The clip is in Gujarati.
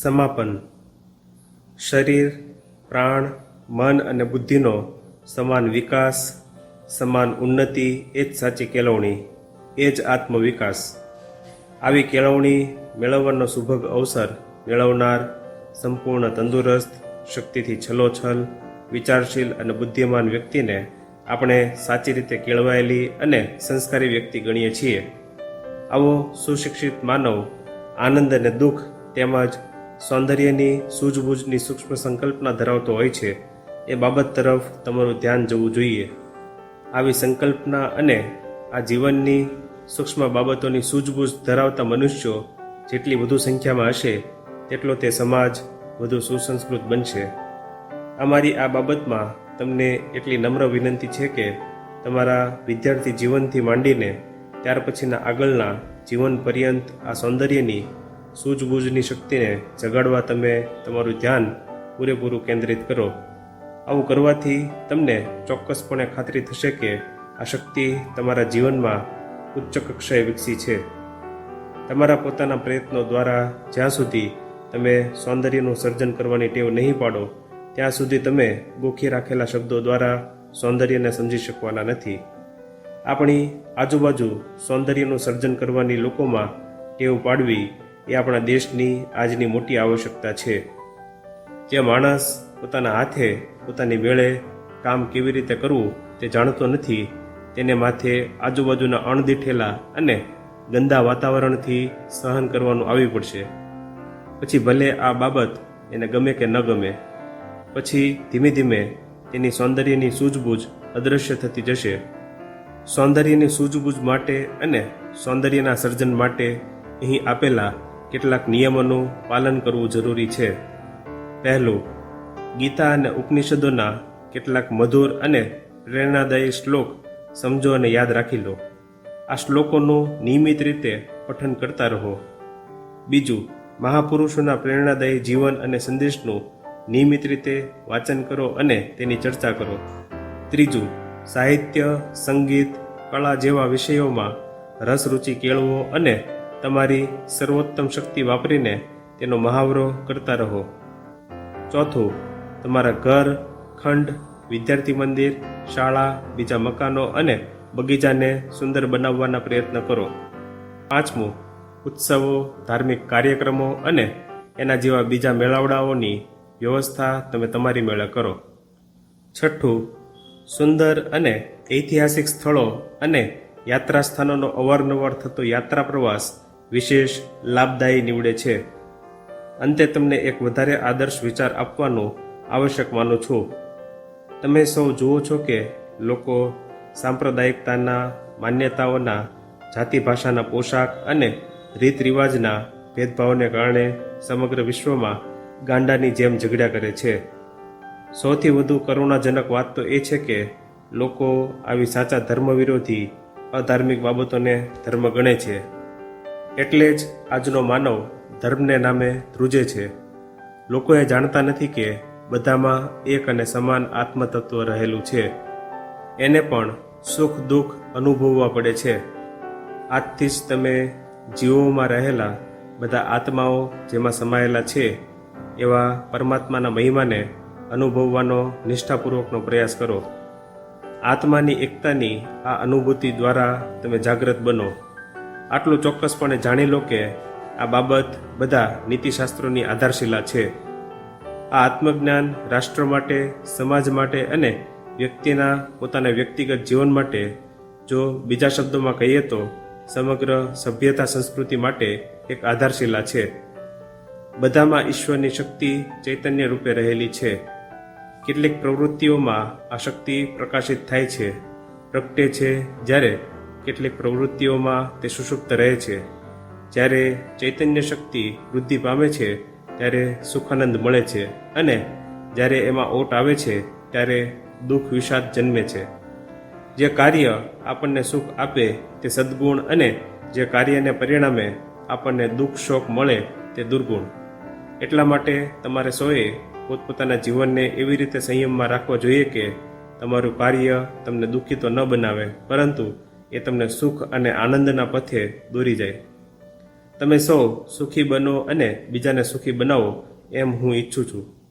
સમાપન. શરીર, પ્રાણ, મન અને બુદ્ધિનો સમાન વિકાસ, સમાન ઉન્નતિ એ જ સાચી કેળવણી, એ જ આત્મવિકાસ. આવી કેળવણી મેળવવાનો સુભગ અવસર મેળવનાર, સંપૂર્ણ તંદુરસ્ત, શક્તિથી છલોછલ, વિચારશીલ અને બુદ્ધિમાન વ્યક્તિને આપણે સાચી રીતે કેળવાયેલી અને સંસ્કારી વ્યક્તિ ગણીએ છીએ. આવો સુશિક્ષિત માનવ આનંદ અને દુઃખ તેમજ સૌંદર્યની સૂઝબૂઝની સૂક્ષ્મ સંકલ્પના ધરાવતો હોય છે, એ બાબત તરફ તમારું ધ્યાન જવું જોઈએ. આવી સંકલ્પના અને આ જીવનની સૂક્ષ્મ બાબતોની સૂઝબૂઝ ધરાવતા મનુષ્યો જેટલી વધુ સંખ્યામાં હશે, તેટલો તે સમાજ વધુ સુસંસ્કૃત બનશે. અમારી આ બાબતમાં તમને એટલી નમ્ર વિનંતી છે કે તમારા વિદ્યાર્થી જીવનથી માંડીને ત્યાર પછીના આગળના જીવન પર્યંત આ સૌંદર્યની સૂઝબૂઝની શક્તિને જગાડવા તમે તમારું ધ્યાન પૂરેપૂરું કેન્દ્રિત કરો. આવું કરવાથી તમને ચોક્કસપણે ખાતરી થશે કે આ શક્તિ તમારા જીવનમાં ઉચ્ચ કક્ષાએ વિકસી છે. તમારા પોતાના પ્રયત્નો દ્વારા જ્યાં સુધી તમે સૌંદર્યનું સર્જન કરવાની ટેવ નહીં પાડો, ત્યાં સુધી તમે ગોખી રાખેલા શબ્દો દ્વારા સૌંદર્યને સમજી શકવાના નથી. આપણી આજુબાજુ સૌંદર્યનું સર્જન કરવાની લોકોમાં ટેવ પાડવી એ આપણા દેશની આજની મોટી આવશ્યકતા છે. જે માણસ પોતાના હાથે, પોતાની વેળે કામ કેવી રીતે કરવું તે જાણતો નથી. તેને માથે આજુબાજુના અણદીઠેલા અને ગંદા વાતાવરણથી સહન કરવાનું આવી પડશે. પછી ભલે આ બાબત એને ગમે કે ન ગમે, પછી ધીમે ધીમે તેની સૌંદર્યની સૂઝબૂઝ અદૃશ્ય થતી જશે. સૌંદર્યની સૂઝબૂઝ માટે અને સૌંદર્યના સર્જન માટે અહીં આપેલા કેટલાક નિયમોનું પાલન કરવું જરૂરી છે. પહેલું, ગીતા અને ઉપનિષદોના કેટલાક મધુર અને પ્રેરણાદાયી શ્લોક સમજો અને યાદ રાખી લો. આ શ્લોકોનું નિયમિત રીતે પઠન કરતા રહો. બીજું, મહાપુરુષોના પ્રેરણાદાયી જીવન અને સંદેશનું નિયમિત રીતે વાંચન કરો અને તેની ચર્ચા કરો. ત્રીજું, સાહિત્ય, સંગીત, કળા જેવા વિષયોમાં રસ રુચિ કેળવો અને તમારી સર્વોત્તમ શક્તિ વાપરીને તેનો મહાવરો કરતા રહો. ચોથું, તમારા ઘર, ખંડ, વિદ્યાર્થી મંદિર, શાળા, બીજા મકાનો અને બગીચાને સુંદર બનાવવાના પ્રયત્ન કરો. પાંચમું, ઉત્સવો, ધાર્મિક કાર્યક્રમો અને એના જેવા બીજા મેળાવડાઓની વ્યવસ્થા તમે તમારી મેળે કરો. છઠ્ઠું, સુંદર અને ઐતિહાસિક સ્થળો અને યાત્રા સ્થાનોનો અવારનવાર થતો યાત્રા પ્રવાસ વિશેષ લાભદાયી નીવડે છે. અંતે તમને એક વધારે આદર્શ વિચાર આપવાનો આવશ્યક માનું છું. તમે સૌ જુઓ છો કે લોકો સાંપ્રદાયિકતાના, માન્યતાઓના જાતિ ભાષાના પોશાક અને રીત રિવાજના ભેદભાવને કારણે સમગ્ર વિશ્વમાં ગાંડાની જેમ ઝઘડા કરે છે. સૌથી વધુ કરુણાજનક વાત તો એ છે કે લોકો આવી સાચા ધર્મ વિરોધી અધાર્મિક બાબતોને ધર્મ ગણે છે. એટલે જ આજનો માનવ ધર્મને નામે ધ્રુજે છે. લોકો એ જાણતા નથી કે બધામાં એક અને સમાન આત્મતત્વ રહેલું છે. એને પણ સુખ દુઃખ અનુભવવા પડે છે. આજથી જ તમે જીવોમાં રહેલા બધા આત્માઓ જેમાં સમાયેલા છે, એવા પરમાત્માના મહિમાને અનુભવવાનો નિષ્ઠાપૂર્વકનો પ્રયાસ કરો. આત્માની એકતાની આ અનુભૂતિ દ્વારા તમે જાગૃત બનો. આટલું ચોક્કસપણે જાણી લો કે આ બાબત બધા નીતિશાસ્ત્રોની આધારશિલા છે. આ આત્મજ્ઞાન રાષ્ટ્ર માટે, સમાજ માટે અને વ્યક્તિના પોતાના વ્યક્તિગત જીવન માટે, જો બીજા શબ્દોમાં કહીએ તો, સમગ્ર સભ્યતા સંસ્કૃતિ માટે એક આધારશિલા છે. બધામાં ઈશ્વરની શક્તિ ચૈતન્ય રૂપે રહેલી છે. કેટલીક પ્રવૃત્તિઓમાં આ શક્તિ પ્રકાશિત થાય છે. પ્રગટે છે જ્યારે કેટલીક પ્રવૃત્તિઓમાં તે સુષુપ્ત રહે છે. જ્યારે ચૈતન્ય શક્તિ વૃદ્ધિ પામે છે, ત્યારે સુખાનંદ મળે છે અને જ્યારે એમાં ઓટ આવે છે, ત્યારે દુઃખ વિષાદ જન્મે છે. જે કાર્ય આપણને સુખ આપે, તે સદ્ગુણ અને જે કાર્યને પરિણામે આપણને દુઃખ શોક મળે, તે દુર્ગુણ. એટલા માટે તમારે સૌએ પોતપોતાના જીવનને એવી રીતે સંયમમાં રાખવો જોઈએ કે તમારું કાર્ય તમને દુઃખી તો ન બનાવે, પરંતુ એ તમને સુખ અને આનંદના પથે દોરી જાય. તમે સૌ સુખી બનો અને બીજાને સુખી બનાવો એમ હું ઈચ્છું છું.